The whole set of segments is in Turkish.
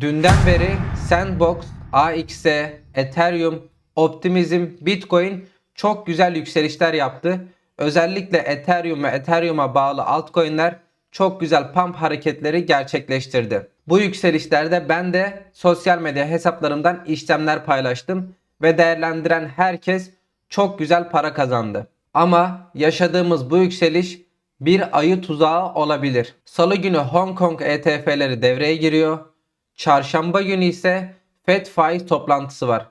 Dünden beri Sandbox, AXE, Ethereum, Optimism, Bitcoin çok güzel yükselişler yaptı. Özellikle Ethereum ve Ethereum'a bağlı altcoin'ler çok güzel pump hareketleri gerçekleştirdi. Bu yükselişlerde ben de sosyal medya hesaplarımdan işlemler paylaştım ve değerlendiren herkes çok güzel para kazandı. Ama yaşadığımız bu yükseliş bir ayı tuzağı olabilir. Salı günü Hong Kong ETF'leri devreye giriyor. Çarşamba günü ise FED faiz toplantısı var.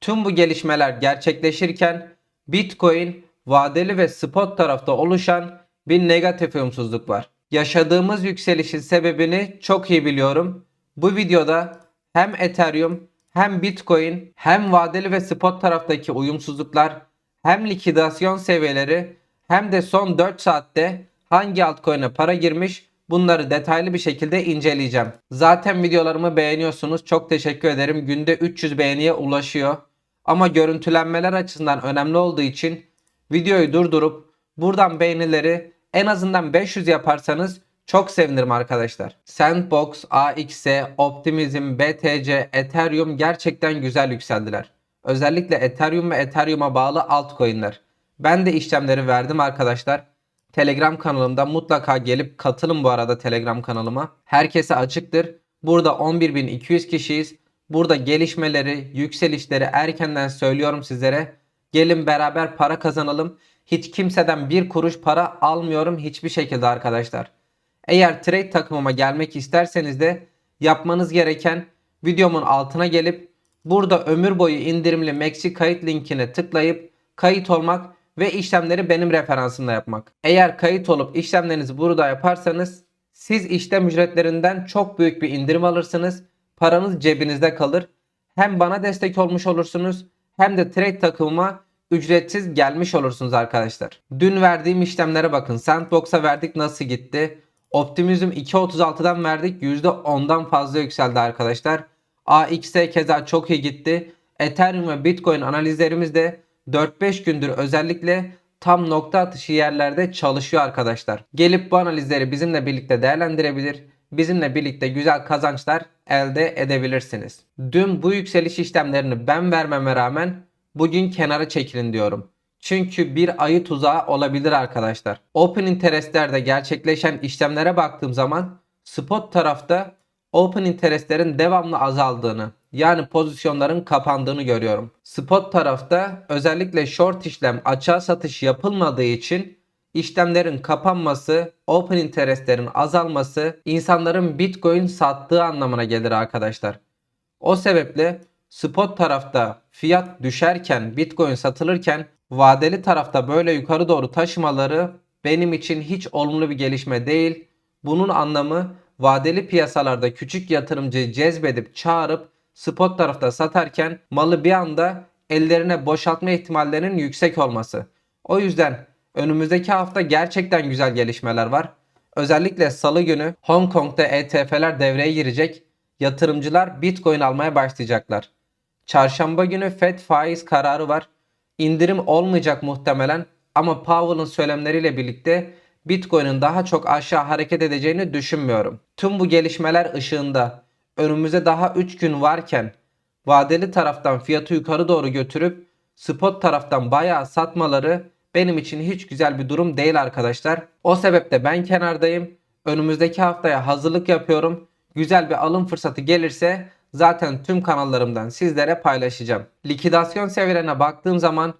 Tüm bu gelişmeler gerçekleşirken Bitcoin vadeli ve spot tarafta oluşan bir negatif uyumsuzluk var. Yaşadığımız yükselişin sebebini çok iyi biliyorum. Bu videoda hem Ethereum hem Bitcoin hem vadeli ve spot taraftaki uyumsuzluklar hem likidasyon seviyeleri hem de son 4 saatte hangi altcoin'e para girmiş bunları detaylı bir şekilde inceleyeceğim. Zaten videolarımı beğeniyorsunuz. Çok teşekkür ederim. Günde 300 beğeniye ulaşıyor. Ama görüntülenmeler açısından önemli olduğu için videoyu durdurup buradan beğenileri en azından 500 yaparsanız çok sevinirim arkadaşlar. Sandbox, AXE, Optimism, BTC, Ethereum gerçekten güzel yükseldiler. Özellikle Ethereum ve Ethereum'a bağlı altcoin'ler. Ben de işlemleri verdim arkadaşlar. Telegram kanalımda mutlaka gelip katılın bu arada Telegram kanalıma. Herkese açıktır. Burada 11.200 kişiyiz. Burada gelişmeleri, yükselişleri erkenden söylüyorum sizlere. Gelin beraber para kazanalım. Hiç kimseden bir kuruş para almıyorum hiçbir şekilde arkadaşlar. Eğer trade takımıma gelmek isterseniz de yapmanız gereken videomun altına gelip burada ömür boyu indirimli Maxi kayıt linkine tıklayıp kayıt olmak ve işlemleri benim referansımla yapmak. Eğer kayıt olup işlemlerinizi burada yaparsanız siz işlem ücretlerinden çok büyük bir indirim alırsınız. Paranız cebinizde kalır. Hem bana destek olmuş olursunuz hem de trade takımıma ücretsiz gelmiş olursunuz arkadaşlar. Dün verdiğim işlemlere bakın. Sandbox'a verdik nasıl gitti? Optimism 2.36'dan verdik %10'dan fazla yükseldi arkadaşlar. AX'e keza çok iyi gitti. Ethereum ve Bitcoin analizlerimiz de 4-5 gündür özellikle tam nokta atışı yerlerde çalışıyor arkadaşlar. Gelip bu analizleri bizimle birlikte değerlendirebilir. Bizimle birlikte güzel kazançlar elde edebilirsiniz. Dün bu yükseliş işlemlerini ben vermeme rağmen bugün kenara çekilin diyorum. Çünkü bir ayı tuzağı olabilir arkadaşlar. Open Interest'lerde gerçekleşen işlemlere baktığım zaman spot tarafta Open Interest'lerin devamlı azaldığını yani pozisyonların kapandığını görüyorum. Spot tarafta özellikle short işlem açığa satış yapılmadığı için işlemlerin kapanması, open interestlerin azalması insanların Bitcoin sattığı anlamına gelir arkadaşlar. O sebeple spot tarafta fiyat düşerken, Bitcoin satılırken vadeli tarafta böyle yukarı doğru taşımaları benim için hiç olumlu bir gelişme değil. Bunun anlamı vadeli piyasalarda küçük yatırımcıyı cezbedip çağırıp spot tarafta satarken malı bir anda ellerine boşaltma ihtimallerinin yüksek olması. O yüzden önümüzdeki hafta gerçekten güzel gelişmeler var. Özellikle salı günü Hong Kong'da ETF'ler devreye girecek. Yatırımcılar Bitcoin almaya başlayacaklar. Çarşamba günü Fed faiz kararı var. İndirim olmayacak muhtemelen ama Powell'ın söylemleriyle birlikte Bitcoin'in daha çok aşağı hareket edeceğini düşünmüyorum. Tüm bu gelişmeler ışığında önümüzde daha 3 gün varken vadeli taraftan fiyatı yukarı doğru götürüp spot taraftan bayağı satmaları benim için hiç güzel bir durum değil arkadaşlar. O sebeple ben kenardayım. Önümüzdeki haftaya hazırlık yapıyorum. Güzel bir alım fırsatı gelirse zaten tüm kanallarımdan sizlere paylaşacağım. Likidasyon seviyelerine baktığım zaman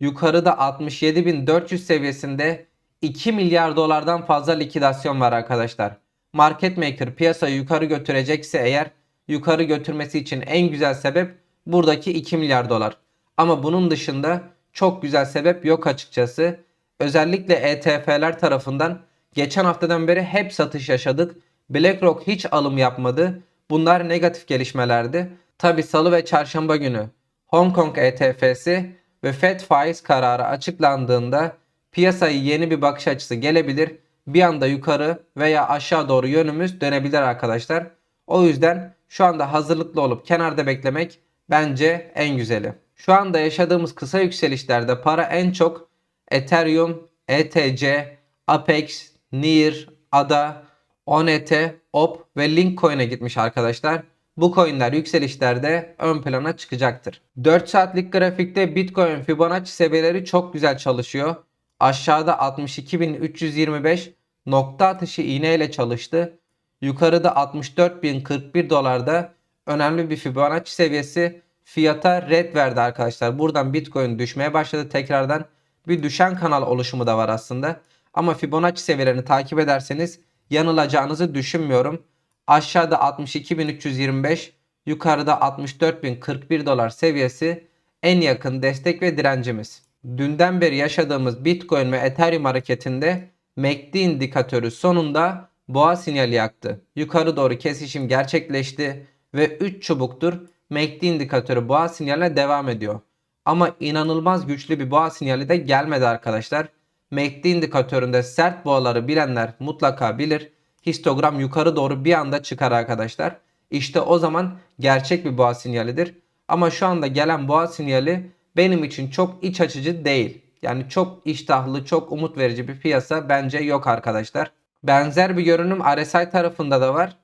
yukarıda 67.400 seviyesinde 2 milyar dolardan fazla likidasyon var arkadaşlar. Market maker piyasayı yukarı götürecekse eğer yukarı götürmesi için en güzel sebep buradaki 2 milyar dolar. Ama bunun dışında çok güzel sebep yok açıkçası. Özellikle ETF'ler tarafından geçen haftadan beri hep satış yaşadık. BlackRock hiç alım yapmadı. Bunlar negatif gelişmelerdi. Tabi salı ve çarşamba günü Hong Kong ETF'si ve Fed faiz kararı açıklandığında piyasayı yeni bir bakış açısı gelebilir. Bir anda yukarı veya aşağı doğru yönümüz dönebilir arkadaşlar. O yüzden şu anda hazırlıklı olup kenarda beklemek bence en güzeli. Şu anda yaşadığımız kısa yükselişlerde para en çok Ethereum, ETC, Apex, Near, ADA, ONET, OP ve Linkcoin'e gitmiş arkadaşlar. bu coinler yükselişlerde ön plana çıkacaktır. 4 saatlik grafikte Bitcoin Fibonacci seviyeleri çok güzel çalışıyor. Aşağıda 62.325 nokta atışı iğne ile çalıştı. Yukarıda 64.041 dolarda önemli bir Fibonacci seviyesi fiyata red verdi arkadaşlar. Buradan Bitcoin düşmeye başladı tekrardan. Bir düşen kanal oluşumu da var aslında. Ama Fibonacci seviyelerini takip ederseniz yanılacağınızı düşünmüyorum. Aşağıda 62.325, yukarıda 64.041 dolar seviyesi en yakın destek ve direncimiz. Dünden beri yaşadığımız Bitcoin ve Ethereum hareketinde MACD indikatörü sonunda boğa sinyali yaktı. Yukarı doğru kesişim gerçekleşti ve 3 çubuktur MACD indikatörü boğa sinyaline devam ediyor. Ama inanılmaz güçlü bir boğa sinyali de gelmedi arkadaşlar. MACD indikatöründe sert boğaları bilenler mutlaka bilir. Histogram yukarı doğru bir anda çıkar arkadaşlar. İşte o zaman gerçek bir boğa sinyalidir. Ama şu anda gelen boğa sinyali benim için çok iç açıcı değil. Yani çok iştahlı, çok umut verici bir piyasa bence yok arkadaşlar. Benzer bir görünüm RSI tarafında da var.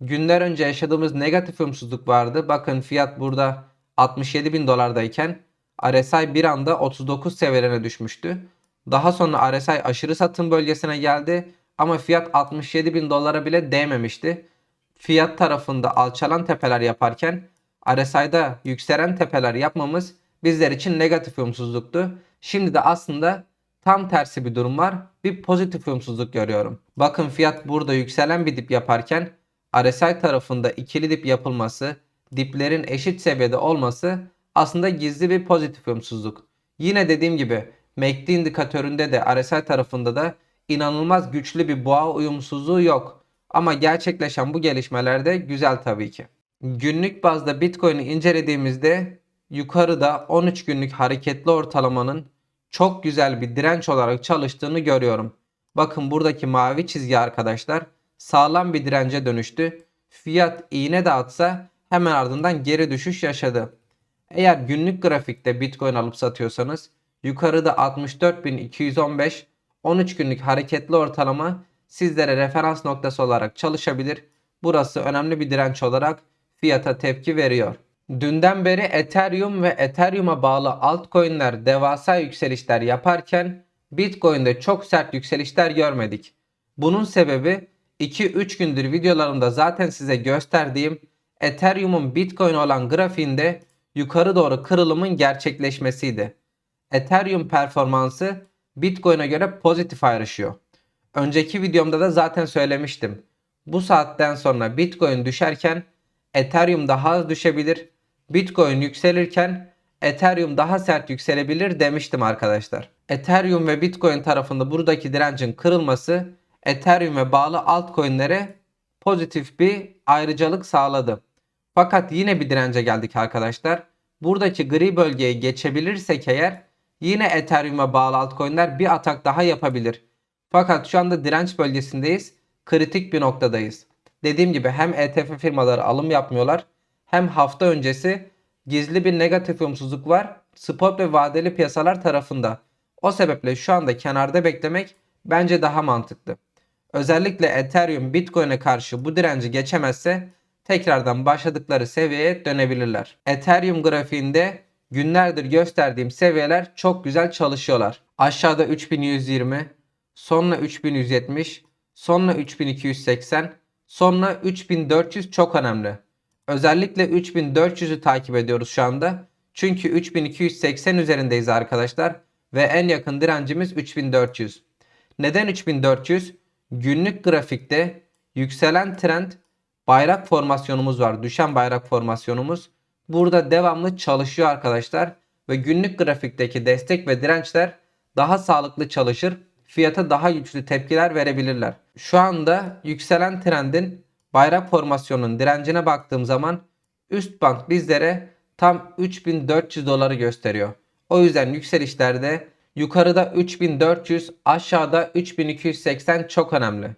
Günler önce yaşadığımız negatif uyumsuzluk vardı. Bakın fiyat burada 67 bin dolardayken RSI bir anda 39 seviyelerine düşmüştü. Daha sonra RSI aşırı satım bölgesine geldi ama fiyat 67 bin dolara bile değmemişti. Fiyat tarafında alçalan tepeler yaparken RSI'da yükselen tepeler yapmamız bizler için negatif uyumsuzluktu. Şimdi de aslında tam tersi bir durum var. Bir pozitif uyumsuzluk görüyorum. Bakın fiyat burada yükselen bir dip yaparken RSI tarafında ikili dip yapılması, diplerin eşit seviyede olması aslında gizli bir pozitif uyumsuzluk. Yine dediğim gibi MACD indikatöründe de RSI tarafında da inanılmaz güçlü bir boğa uyumsuzluğu yok. Ama gerçekleşen bu gelişmelerde güzel tabii ki. Günlük bazda Bitcoin'i incelediğimizde yukarıda 13 günlük hareketli ortalamanın çok güzel bir direnç olarak çalıştığını görüyorum. Bakın buradaki mavi çizgi arkadaşlar sağlam bir dirence dönüştü. Fiyat iğne de atsa hemen ardından geri düşüş yaşadı. Eğer günlük grafikte Bitcoin alıp satıyorsanız yukarıda 64.215 13 günlük hareketli ortalama sizlere referans noktası olarak çalışabilir. Burası önemli bir direnç olarak fiyata tepki veriyor. Dünden beri Ethereum ve Ethereum'a bağlı altcoin'ler devasa yükselişler yaparken Bitcoin'de çok sert yükselişler görmedik. Bunun sebebi 2-3 gündür videolarımda zaten size gösterdiğim Ethereum'un Bitcoin olan grafiğinde yukarı doğru kırılımın gerçekleşmesiydi. Ethereum performansı Bitcoin'e göre pozitif ayrışıyor. Önceki videomda da zaten söylemiştim. Bu saatten sonra Bitcoin düşerken Ethereum daha az düşebilir. Bitcoin yükselirken Ethereum daha sert yükselebilir demiştim arkadaşlar. Ethereum ve Bitcoin tarafında buradaki direncin kırılması Ethereum'e bağlı altcoin'lere pozitif bir ayrıcalık sağladı. Fakat yine bir dirence geldik arkadaşlar. Buradaki gri bölgeye geçebilirsek eğer yine Ethereum'a bağlı altcoin'ler bir atak daha yapabilir. Fakat şu anda direnç bölgesindeyiz. Kritik bir noktadayız. Dediğim gibi hem ETF firmaları alım yapmıyorlar hem hafta öncesi gizli bir negatif uyumsuzluk var spot ve vadeli piyasalar tarafında. O sebeple şu anda kenarda beklemek bence daha mantıklı. Özellikle Ethereum Bitcoin'e karşı bu direnci geçemezse tekrardan başladıkları seviyeye dönebilirler. Ethereum grafiğinde günlerdir gösterdiğim seviyeler çok güzel çalışıyorlar. Aşağıda 3120, sonra 3170, sonra 3280, sonra 3400 çok önemli. Özellikle 3400'ü takip ediyoruz şu anda. Çünkü 3280 üzerindeyiz arkadaşlar ve en yakın direncimiz 3400. Neden 3400? Günlük grafikte yükselen trend bayrak formasyonumuz var. Düşen bayrak formasyonumuz. Burada devamlı çalışıyor arkadaşlar ve günlük grafikteki destek ve dirençler daha sağlıklı çalışır. Fiyata daha güçlü tepkiler verebilirler. Şu anda yükselen trendin bayrak formasyonunun direncine baktığım zaman üst band bizlere tam 3400 doları gösteriyor. O yüzden yükselişlerde yukarıda 3400 aşağıda 3280 çok önemli.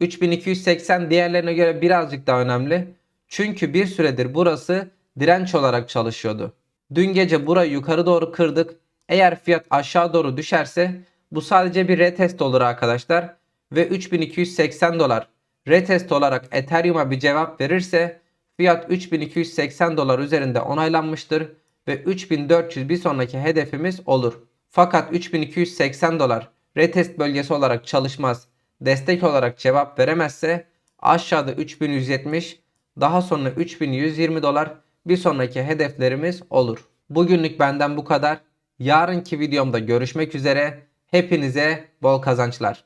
3280 diğerlerine göre birazcık daha önemli. Çünkü bir süredir burası direnç olarak çalışıyordu. Dün gece burayı yukarı doğru kırdık. Eğer fiyat aşağı doğru düşerse bu sadece bir retest olur arkadaşlar. Ve 3280 dolar retest olarak Ethereum'a bir cevap verirse Fiyat 3280 dolar üzerinde onaylanmıştır ve 3400 bir sonraki hedefimiz olur. Fakat 3280 dolar retest bölgesi olarak çalışmaz, destek olarak cevap veremezse aşağıda 3170 daha sonra 3120 dolar bir sonraki hedeflerimiz olur. Bugünlük benden bu kadar. Yarınki videomda görüşmek üzere. Hepinize bol kazançlar.